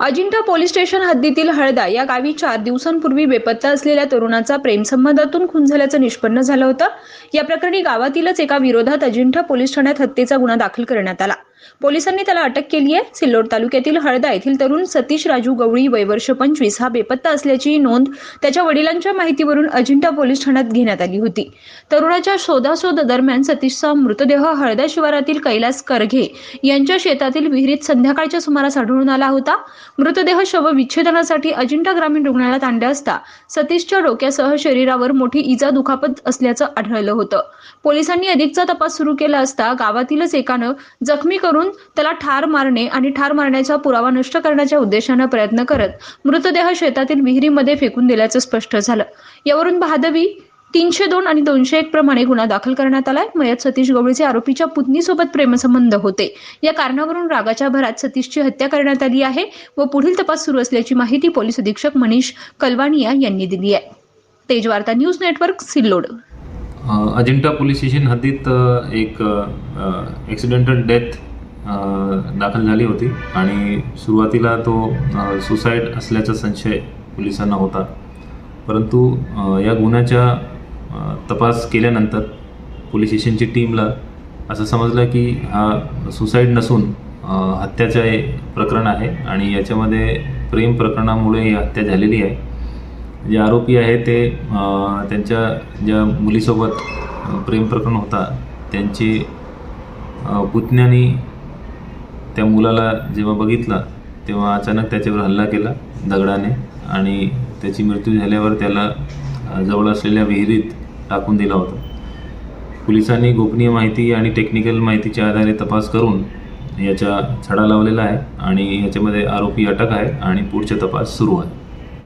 Ajanta police station हद्दीतील हळदा या गावी चार दिवसांपूर्वी बेपत्ता असलेल्या तरुणाचा प्रेमसंबंधातून खून झाल्याचं निष्पन्न झालं होतं. या प्रकरणी गावातीलच एका विरोधात अजिंठा पोलीस ठाण्यात हत्येचा गुन्हा दाखल करण्यात आला. पोलिसांनी त्याला अटक केली आहे. सिल्लोड तालुक्यातील हळदा येथील तरुण सतीश राजू गवळी वयवर्ष पंचवीस हा बेपत्ता असल्याची नोंद त्याच्या वडिलांच्या माहितीवरून अजिंठा पोलीस ठाण्यात घेण्यात आली होती. तरुणाच्या शोधाशोध दरम्यान सतीशचा मृतदेह हळदा शिवारातील कैलास करघे यांच्या शेतातील विहिरीत संध्याकाळच्या सुमारास आढळून आला होता. मृतदेह शवविच्छेदनासाठी अजिंठा ग्रामीण रुग्णालयात आणले असता सतीशच्या डोक्यासह शरीरावर मोठी इजा दुखापत असल्याचं आढळलं होतं. पोलिसांनी अधिकचा तपास सुरू केला असता गावातीलच एकानं जखमी करून करून त्याला ठार मारणे आणि ठार मारण्याचा पुरावा नष्ट करण्याच्या उद्देशानं प्रयत्न करत मृतदेह शेतातील विहिरीमध्ये फेकून दिल्याचं स्पष्ट झालं. यावरून बहादवी तीनशे दोन आणि दोनशे एक प्रमाणे गुन्हा दाखल करण्यात आलाय. मयत सतीश गवळीचे आरोपीच्या पुतणीसोबत प्रेमसंबंध होते. या कारणावरून रागाच्या भरात सतीशची हत्या करण्यात आली आहे व पुढील तपास सुरू असल्याची माहिती पोलीस अधीक्षक मनीष कलवानिया यांनी दिली आहे. Tejvarta news network Sillod. Ajintha police station हद्दीत एक ॲक्सिडेंटल डेथ दाखल झाली होती. आणि सुरुवातीला तो सुसाईड असल्याचा संशय पोलिसांना होता. परंतु या गुन्ह्याच्या तपास केल्यानंतर पोलीस स्टेशनची टीमला असं समजलं की हा सुसाईड नसून हत्याचं हे प्रकरण आहे आणि याच्यामध्ये प्रेम प्रकरणामुळे ही हत्या झालेली आहे. जे आरोपी आहे ते त्यांच्या ज्या मुलीसोबत प्रेम प्रकरण होता त्यांची पुतण्यानी त्या मुलाला जेव्हा बघितला तेव्हा अचानक त्याच्यावर हल्ला केला दगडाने आणि त्याची मृत्यू झाल्यावर त्याला जवळ असलेल्या विहिरीत टाकून दिला होता. पोलिसांनी गोपनीय माहिती आणि टेक्निकल माहितीच्या आधारे तपास करून याचा छडा लावलेला आहे आणि याच्यामध्ये आरोपी अटक आहे आणि पुढचे तपास सुरू आहे.